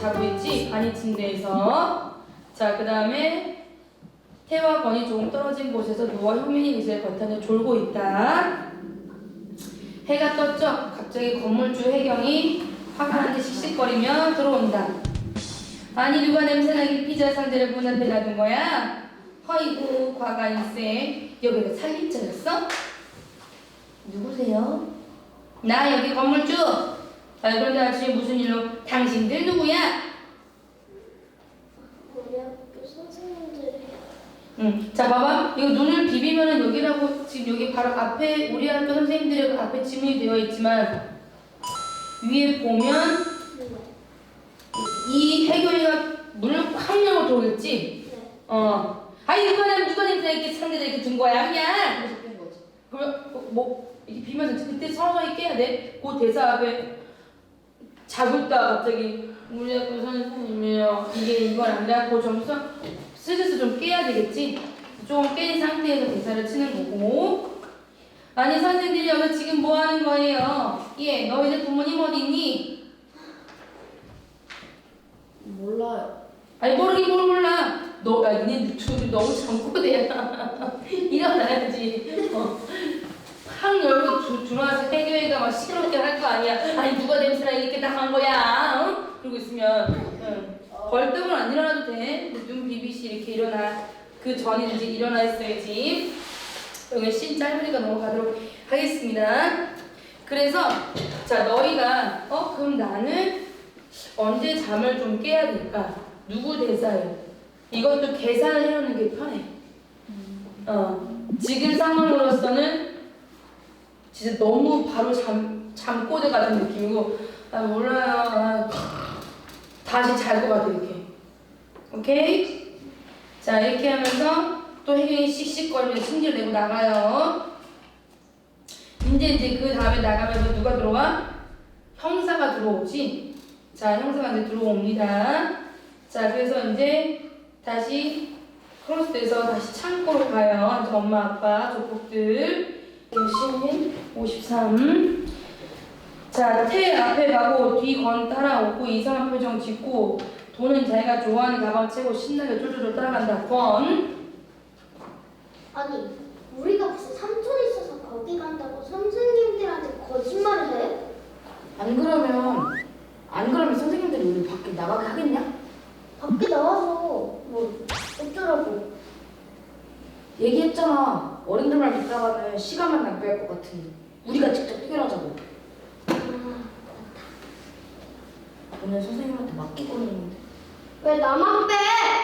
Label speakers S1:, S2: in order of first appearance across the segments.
S1: 자고 있지? 반이 침대에서. 자, 그 다음에 태와 건이 조금 떨어진 곳에서 노와 효민이 이제 겉안을 졸고 있다. 해가 떴죠? 갑자기 건물주 혜경이 화가 난데 씩씩거리며 들어온다. 아니 누가 냄새나게 피자 상자를 문 앞에 놔둔 거야? 허이구 과간일세 여기가 살림자였어? 누구세요? 나 여기 건물주. 아 그런데 아침에 무슨 일로 당신들 누구야?
S2: 우리 학교 선생님들이요.
S1: 응. 자 봐봐. 이거 눈을 비비면은 여기라고 지금 여기 바로 앞에 우리 학교 선생님들의 그 앞에 지문이 되어 있지만 위에 보면 이 해결이가 문을 콱 열고 들어오겠지?
S2: 네.
S1: 어. 아니 이거는 누가 냄새 이렇게 상대들 이렇게 둔 거야 그냥. 그래서 뺀 거지. 그럼 어, 뭐 이렇게 비면서 그때 서서히 깨야 돼. 그 대사 앞에 자고 있다 갑자기 우리 학교 선생님이요. 이게 이건 아니라 그 점수 슬슬 좀 깨야 되겠지. 좀깬 상태에서 대사를 치는 거고. 아니 선생님들이 여기 지금 뭐 하는 거예요? 예, 너희들 부모님 어디 있니?
S3: 몰라요.
S1: 아니 모르긴 뭘 몰라. 너, 야, 니네 둘이 너무 잠꼬대야. 일어나야지. 어. 확 열고 주, 들어와서 해교회가 막 시끄럽게 할거 아니야. 아니 누가 냄새나 이렇게 딱 한 거야. 응? 그러고 있으면 응. 벌떡은 안 일어나도 돼. 근데 눈 비비시 이렇게 일어나. 그 이제 일어나 있어야지. 오늘 신 짧으니까 넘어가도록 하겠습니다. 그래서 자 너희가 어 그럼 나는 언제 잠을 좀 깨야 될까? 누구 대사예요? 이것도 계산을 해놓는 게 편해. 어, 지금 상황으로서는 진짜 너무 바로 잠, 잠꼬대 같은 느낌이고, 아, 몰라요. 아, 다시 잘 것 같아, 이렇게. 오케이? 자, 이렇게 하면서 또 혜경이 씩씩거리면서 승질 내고 나가요. 이제 이제 그 다음에 나가면서 누가 들어와? 형사가 들어오지? 자, 형사가 이제 들어옵니다. 자, 그래서 이제 다시 크로스돼서 다시 창고로 가요. 엄마, 아빠, 조폭들. 열심히 53. 자, 태 앞에 가고 뒤 건 따라오고 이상한 표정 짓고 돈은 자기가 좋아하는 가방 채고 신나게 쫄쫄쫄 따라간다. 건.
S2: 아니, 우리가 무슨 삼촌 있어서 거기 간다고 선생님들한테 거짓말을 해?
S3: 안 그러면 안 그러면 선생님들이 우리 밖에 나가게 하겠냐?
S2: 밖에 나와서 뭐 어쩌라고?
S3: 얘기했잖아. 어른들만 믿다가는 시간만 낭비할 것 같으니 우리가 직접 해결하자고.
S2: 아,
S3: 오늘 선생님한테 맡기고 있는데.
S2: 왜 나만 빼?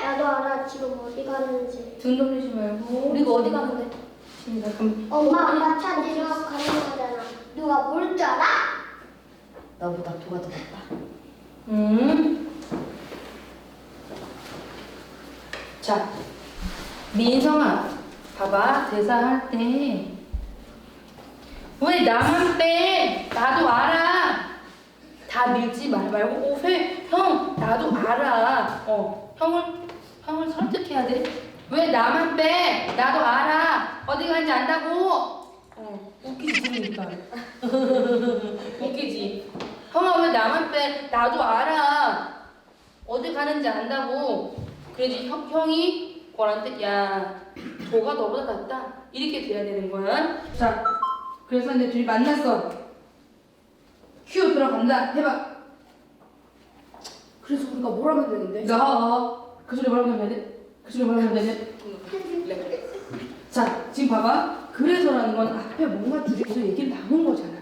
S2: 나도 알아 지금 어디 가는지.
S1: 등 돌리지 말고.
S3: 우리가 어디 가는데?
S1: 지금 잠깐.
S2: 엄마 아빠 찾으러 가는 거잖아. 누가 뭘줄 알아?
S3: 나보다 도가 더 낫다.
S1: 음. 자, 민성아, 봐봐, 대사할 때. 왜 나만 빼? 나도 알아. 다 밀지 말 말고, 오, 회, 형, 나도 알아. 어, 형을, 형을 설득해야 돼. 왜 나만 빼? 나도 알아. 어디 가는지 안다고. 어, 웃기지, 들으니까. 웃기지. 형아 왜 나만 빼? 나도 알아. 어디 가는지 안다고. 그래야지 형, 형이 권한테 야 도가 너보다 낫다. 이렇게 돼야 되는 거야. 자, 그래서 이제 둘이 만났어. 큐 들어간다. 해봐.
S3: 그래서 우리가 뭘 하면 되는데?
S1: 나. 그 소리 뭐라고 하면 돼? 그 소리 뭐라고 하면 돼? 자, 지금 봐봐. 그래서라는 건 앞에 뭔가 둘이서 얘기를 나눈 거잖아.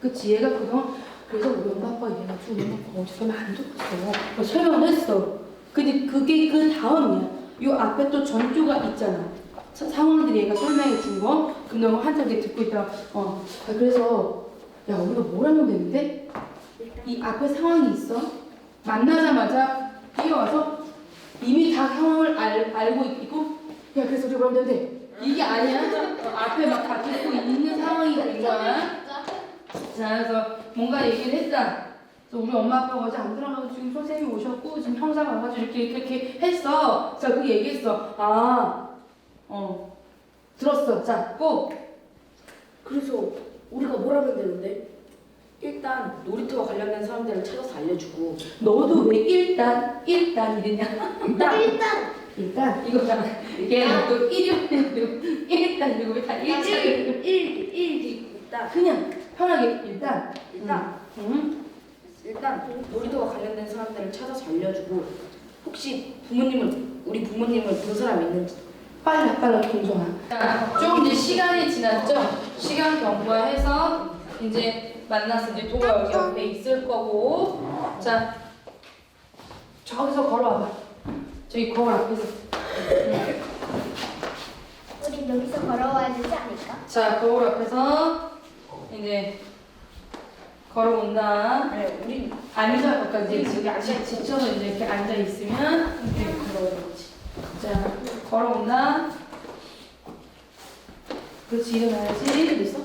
S1: 그치? 얘가 그동안 그래서 우리 엄마 아빠 얘기해가지고 우리 엄마 하면 안 좋겠어. 뭐 설명을 했어. 근데 그게 그 다음이야. 요 앞에 또 전조가 있잖아. 사- 상황들이 얘가 설명해 준 거. 그럼 너가 한참 이렇게 듣고 있다가 어. 아, 그래서 야 우리가 뭘 하면 되는데? 이 앞에 상황이 있어. 만나자마자 뛰어와서 이미 다 상황을 알, 알고 있고 야 그래서 우리가 그러면 되는데 이게 아니야. 어, 앞에 막 다 듣고 있는 상황이 된 거야. 자, 그래서 뭔가 얘기를 했다. 그래서 우리 엄마 아빠가 어제 안 들어가고 지금 선생님이 오셨고 지금 형사가 와가지고 이렇게 이렇게 했어. 자, 그 얘기했어. 아, 어, 들었어. 자, 꼭
S3: 그래서 우리가 뭘 하면 되는데? 일단 놀이터와 관련된 사람들을 찾아서 알려주고
S1: 너도 왜 일단 일단 이랬냐?
S3: 일단
S2: 일단
S3: 일단
S1: 이거잖아. 얘는 또 일요일 일단 이거 왜다
S3: 1, 1, 일단
S1: 그냥 편하게 일단
S3: 일단
S1: 응?
S3: 일단 놀이터와 관련된 사람들을 찾아서 알려주고 혹시 부모님을 우리 부모님을 본 사람 있는지
S1: 빨리 빨리 김종아. 자, 좀 이제 시간이 지났죠? 시간 경과해서 이제 만나서 이제 도가 여기 옆에 있을 거고 자 저기서 걸어와봐. 저기 거울 앞에서. 응.
S2: 우리 여기서 걸어와야 되지 않을까?
S1: 자 거울 앞에서 이제 걸어온다.
S3: 네 우리
S1: 앉아, 아까 이제 여기 앉아 지쳐서 이제 이렇게 앉아 있으면 이렇게 걸어오지. 자, 걸어온다. 그렇지, 일어나야지. 됐어?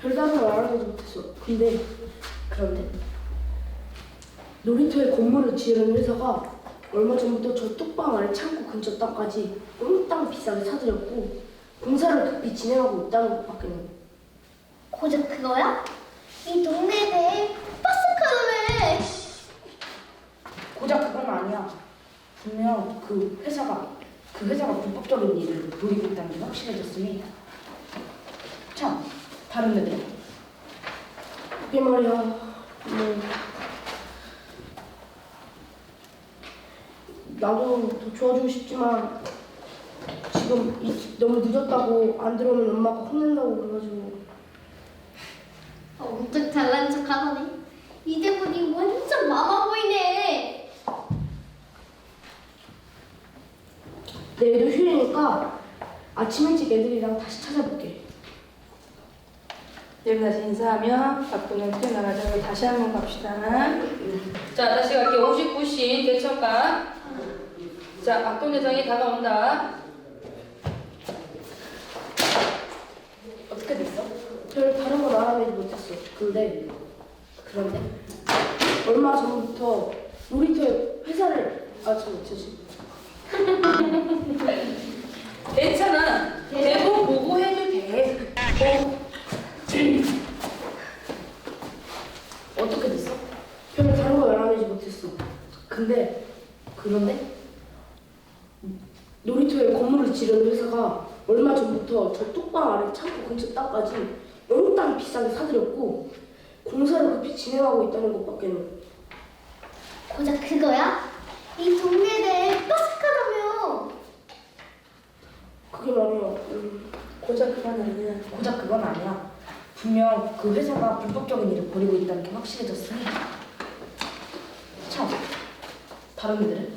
S3: 별다른 말 알아보지 못했어. 근데 그런데 놀이터에 건물을 지으려는 회사가 얼마 전부터 저 뚝방 아래 창고 근처 땅까지 엉땅 비싸게 사들였고 공사를 급히 진행하고 있다는 것밖에는
S2: 고작 그거야? 이 동네에 대해 빠삭하네.
S3: 고작 그건 아니야. 분명 그 회사가 그 회사가 불법적인 일을 벌이고 있다는 게 확실해졌으니. 참 다른 데들 그게 말이야. 뭐 나도 더 도와주고 싶지만 지금 이- 너무 늦었다고 안 들어오면 엄마가 혼낸다고 그래가지고
S2: 하더니 이제 보니 완전 마마 보이네.
S3: 내일도 휴일이니까 아침 일찍 애들이랑 다시 찾아볼게
S1: 내일 다시 인사하면 바쁘면 뛰어나가자. 우리 다시 한 번 갑시다. 자, 다시 갈게요. 59신 개척가. 자, 악동 대장이 다가온다.
S3: 어떻게 됐어? 별 다른 건 알아내지 못했어. 근데 그런데 얼마 전부터 놀이터에 회사를 아저 저지
S1: 괜찮아. 대본 보고 해도 돼. 어,
S3: 어떻게 됐어? 별 다른 건 알아내지 못했어. 근데 그런데 놀이터에 건물을 지르는 회사가 얼마 전부터 저 뚝방 아래 창고 근처 땅까지 엉땅 비싸게 사들였고 공사를 급히 진행하고 있다는 것밖에는
S2: 고작 그거야? 이 동네에 대해 빠삭하다며.
S3: 그게 말이야. 음,
S1: 고작 그건 아니야.
S3: 고작 그건 아니야. 분명 그 회사가 불법적인 일을 벌이고 있다는 게 확실해졌으니 참 다른 애들은?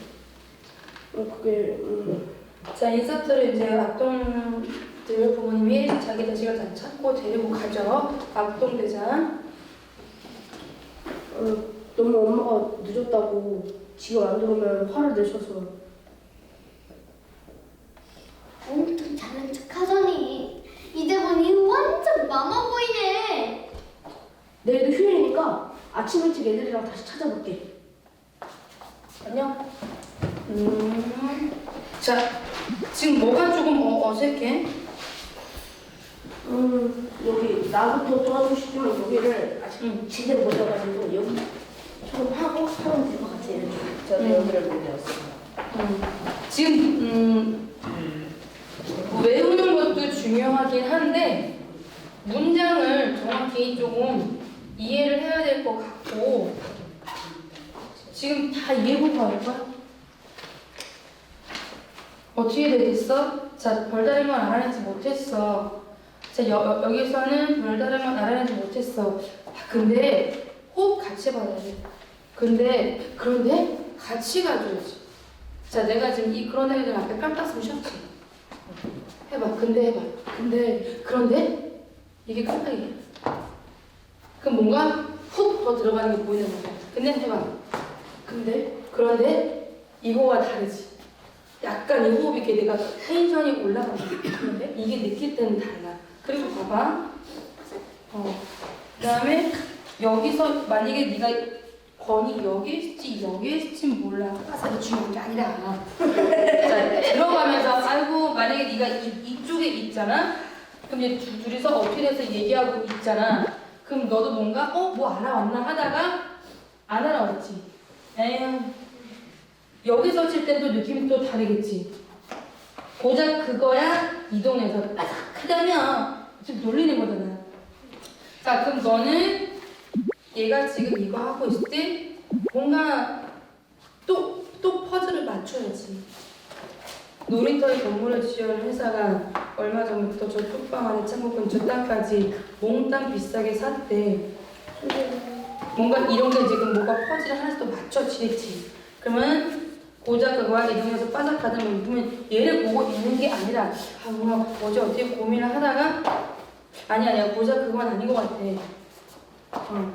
S3: 어 그게 음,
S1: 자, 인서트를 이제 악동들 부모님이 자기 자식을 다 찾고 데리고 가죠. 악동대장.
S3: 어, 너무 엄마가 늦었다고 지금 안 들어오면 화를 내셔서
S2: 엄청 잘난 척 하더니 이제 보니 완전 마마 보이네.
S3: 내일도 휴일이니까 아침 일찍 애들이랑 다시 찾아볼게. 안녕.
S1: 음. 자, 지금 뭐가 조금 어, 어색해?
S3: 음 여기 나부터 도와주고 싶지만 여기를 아직
S1: 응.
S3: 제대로 못 해가지고 여기 조금 하고 하면 될 것 같아요. 저는
S1: 음.
S3: 여기를 못 외웠어요.
S1: 음. 지금 음, 외우는 것도 중요하긴 한데 문장을 정확히 조금 이해를 해야 될 것 같고 지금 다 이해고 가볼까? 어떻게 되겠어? 자, 별다른 건 알아내지 못했어. 자, 여, 여- 여기서는 별다른 건 알아내지 못했어. 아, 근데 호흡 같이 받아야 돼. 근데, 그런데 같이 가줘야지. 자, 내가 지금 이 그런 애들 앞에 깜짝 숨 쉬었지. 해봐. 근데 해봐. 근데, 그런데 이게 깜짝이야. 그럼 뭔가 훅 더 들어가는 게 보이는 거야. 근데 해봐. 근데, 그런데 이거와 다르지. 약간 이 호흡이 이렇게 내가 텐션이 올라간다. 그런데 이게 느낄 때는 달라. 그리고 봐봐. 어. 그 다음에 여기서 만약에 네가 권이 여기에 있을지 여기에 있을지 몰라. 화살이 중요한 게 아니라. 자, 들어가면서 아이고 만약에 네가 이, 이쪽에 있잖아. 그럼 두- 둘이서 돼서 얘기하고 있잖아. 그럼 너도 뭔가 어 뭐 알아왔나 하다가 안 알아왔지. 에휴 여기서 칠 때도 느낌이 또 다르겠지. 고작 그거야 이동해서 빠삭하다며 지금 놀리는 거잖아. 자 그럼 너는 얘가 지금 이거 하고 있을 때 뭔가 또 또 퍼즐을 맞춰야지. 놀이터에 건물을 지어는 회사가 얼마 전부터 저 뚝방 안에 창고 근처 땅까지 몽땅 비싸게 샀대. 뭔가 이런 게 지금 뭐가 퍼즐을 하나씩 또 맞춰지겠지. 그러면 고작 그거와 이동해서 빠삭하다면 그러면 얘를 보고 있는 게 아니라 아 뭔가 어제 어떻게 고민을 하다가 아니 아니야 고작 그건 아닌 것 같아. 어.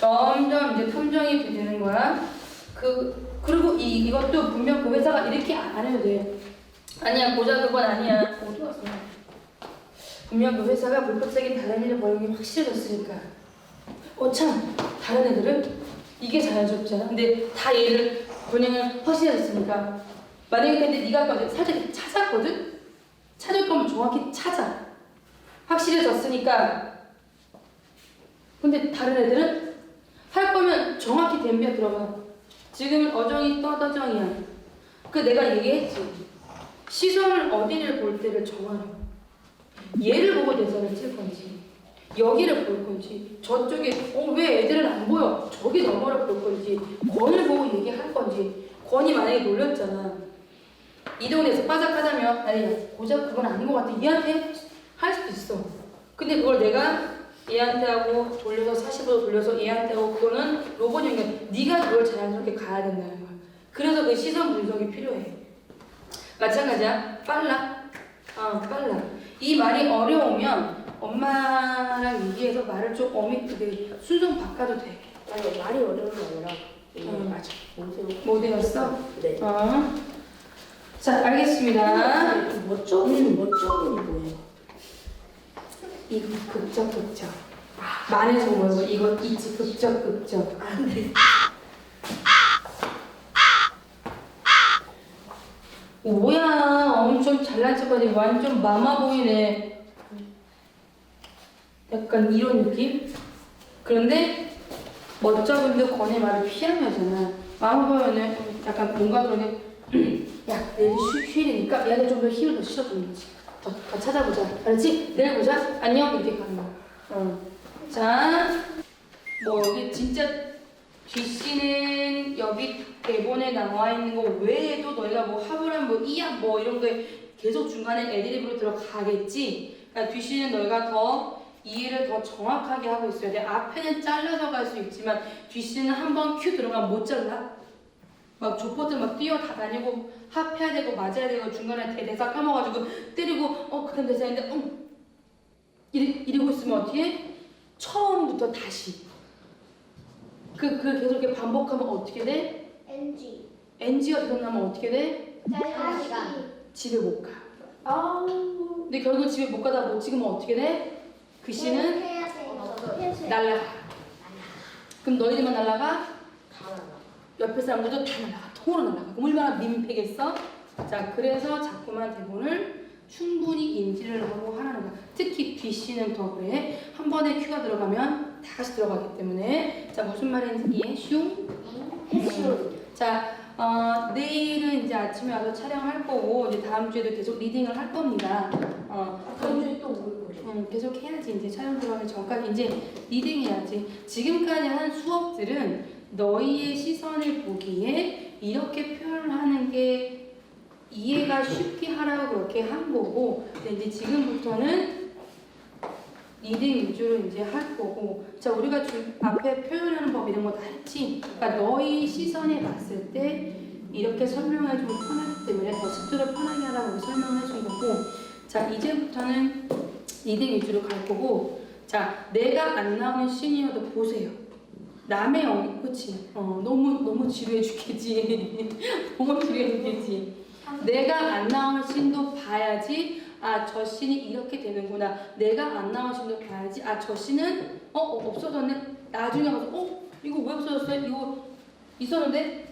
S1: 점점 이제 탐정이 되는 거야. 그 그리고 이 이것도 분명 그 회사가 이렇게 안 해도 돼. 아니야 고작 그건 아니야. 어디 갔어? 분명 그 회사가 불법적인 다른 일을 벌이는 게 확실해졌으니까. 어참 다른 애들은 이게 자연스럽잖아. 근데 다 얘를 본인은 확실해졌으니까. 만약에 근데 네가 아까 살짝 찾았거든. 찾을 거면 정확히 찾아. 확실해졌으니까. 근데 다른 애들은 할 거면 정확히 덤벼 들어가. 지금은 어정이 떠더정이야. 그 내가 얘기했지. 시선을 어디를 볼 때를 정하라. 얘를 보고 대사를 칠 건지, 여기를 볼 건지, 저쪽에 어, 왜 애들은 안 보여? 저기 너머를 볼 건지, 권을 보고 얘기할 건지. 권이 만약에 놀렸잖아. 이동해서 빠삭하다면 아니 고작 그건 아닌 것 같아. 얘한테 할 수도 있어. 근데 그걸 내가 얘한테 하고 돌려서 40으로 돌려서 얘한테 하고 그거는 로봇 연결 네가 그걸 자연스럽게 가야 된다는 거야 그래서 그 시선 분석이 필요해 마찬가지야 빨라 어 빨라 이 말이 어려우면 엄마랑 얘기해서 말을 좀 어미쁘게 순서 바꿔도 돼
S3: 아니 말이 어려운 게 아니라
S1: 음.
S3: 맞아 모세요
S1: 모델였어?
S3: 네
S1: 어. 자 알겠습니다
S3: 멋쩍은 멋쩍은 뭐예요?
S1: 이거 극적 극적. 만에서 모이고 이거 있지 극적 극적. 뭐야. 엄청 잘난 척하니 완전 마마보이네. 약간 이런 느낌? 그런데 멋쩍은데 권의 말을 피하면 하잖아. 마마보이는 약간 뭔가 그러게 야 내일 휴, 휴일이니까 얘한테 좀더 힘을 더 실어주는 거지 더, 더 찾아보자 알았지? 내일 보자 안녕 이렇게 가는 거야 어. 자, 뭐 여기 진짜 뒷씨는 여기 대본에 나와 있는 거 외에도 너희가 뭐 하부란 뭐 이약 뭐 이런 거에 계속 중간에 애드립으로 들어가겠지. 그러니까 뒷씨는 너희가 더 이해를 더 정확하게 하고 있어야 돼. 앞에는 잘라서 갈 수 있지만 뒷씨는 한번 큐 들어가면 못 잘라. 막 조포들 막 뛰어다니고 합해야 되고 맞아야 되고 중간에 대- 대사 까먹어가지고 때리고 어 그 다음 대사인데 음 이리, 이러고 있으면 어떻게 해? 처음부터 다시 그, 그 계속 이렇게 반복하면 어떻게 돼?
S2: NG.
S1: NG가 계속 나면 어떻게 돼?
S2: 짧은 시간.
S1: 집에 못 가.
S3: 아우
S1: 근데 결국 집에 못 가다 못 찍으면 어떻게 돼? 그 씨는
S2: 해야 돼. 해야지.
S1: 날라가. 그럼 너희들만 날라가? 옆에 사람들도 다 날라가. 통으로 날라가. 그럼 얼마나 민폐겠어? 자, 그래서 자꾸만 대본을 충분히 인지를 하고 하라는 거야. 특히 뒷씨는 더 그래. 한 번에 큐가 들어가면 다 같이 들어가기 때문에. 자, 무슨 말인지 이해? 슝?
S3: 해시오
S1: 자, 어, 내일은 이제 아침에 와서 촬영할 거고, 이제 다음 주에도 계속 리딩을 할 겁니다. 어,
S3: 다음 주에 또 올 거예요
S1: 음, 계속 해야지. 이제 촬영 들어가기 전까지 이제 리딩 해야지. 지금까지 한 수업들은 너희의 시선을 보기에 이렇게 표현하는 게 이해가 쉽게 하라고 그렇게 한 거고, 이제 지금부터는 리딩 위주로 이제 할 거고, 자 우리가 주, 앞에 표현하는 법 이런 거 다 했지. 그러니까 너희 시선에 봤을 때 이렇게 설명해 주면 편하기 때문에 더 스토리를 편하게 하라고 설명해 준 거고, 자 이제부터는 리딩 위주로 갈 거고, 자 내가 안 나오는 시니어도 보세요. 남의 영, 그치? 어 너무 너무 지루해 죽겠지. 너무 지루해 죽겠지. 내가 안 나오는 씬도 봐야지. 아, 저 씬이 이렇게 되는구나. 내가 안 나오는 씬도 봐야지. 아, 저 씬은 어, 어 없어졌네. 나중에 가서 어 이거 왜 없어졌어요? 이거 있었는데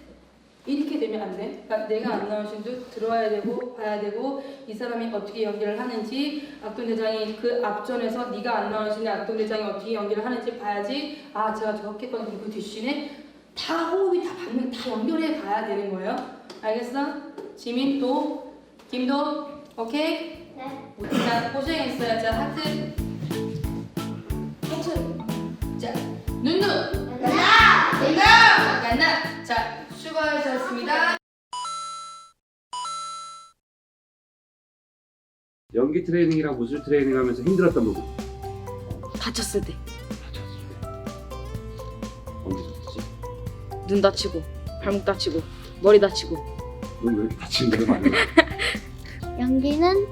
S1: 이렇게 되면 안 돼. 그러니까 내가 안 나온 신도 들어와야 되고 봐야 되고 이 사람이 어떻게 연기를 하는지 악동 대장이 그 앞전에서 네가 안 나온 신에 악동 대장이 어떻게 연기를 하는지 봐야지 아 제가 저렇게. 그 뒷신에 다 호흡이 다 받는 다 연결해 가야 되는 거예요. 알겠어? 지민 또 김도 오케이?
S2: 네.
S1: 자 고생했어요. 자 하트
S2: 해준.
S1: 자 눈눈
S2: 나.
S1: 간다 간다 자 수고하셨습니다.
S4: 연기 트레이닝이랑 무술 트레이닝 하면서 힘들었던 부분
S3: 다쳤을 때.
S4: 언제 졌지?
S3: 눈 다치고, 발목 다치고, 머리 다치고.
S4: 이렇게 다치는 많아?
S2: 연기는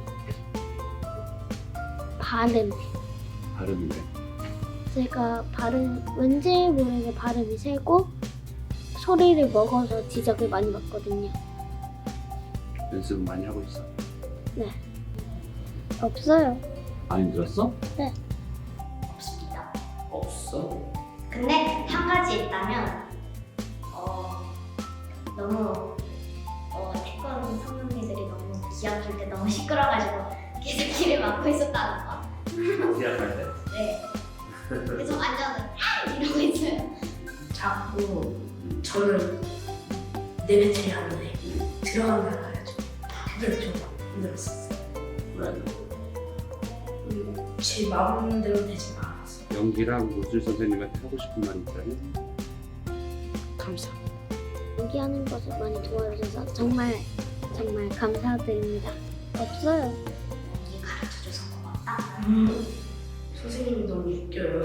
S2: 발음.
S4: 발음이네
S2: 제가 발음 왠지 모르게 발음이 세고 소리를 먹어서 지적을 많이 받거든요.
S4: 연습은 많이 하고 있어
S2: 없어요.
S4: 안 힘들었어?
S5: 없습니다.
S4: 없어
S5: 근데 한 가지 있다면 어 너무 기합 줄때 너무 시끄러가지고 계속 귀를 막고 있었다는 거.
S4: 기약할 때
S5: 네. 계속 앉아서 아! 이러고 있어요.
S6: 자꾸 저를 내뱉으려 하는데 들어가면 알아야죠. 그게 좀 힘들었었어요.
S4: 왜?
S6: 그리고 제 마음대로 되지가 않았어요.
S4: 연기랑 무술 선생님한테 하고 싶은 말이 있다면?
S3: 감사.
S2: 연기하는 것을 많이 도와주셔서 정말 정말 감사드립니다. 없어요.
S5: 가르쳐줘서 고맙다.
S6: 음, 선생님이 너무 웃겨요.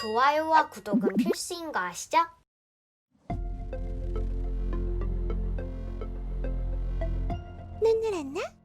S7: 좋아요와 구독은 필수인 거 아시죠? 눈을 했나?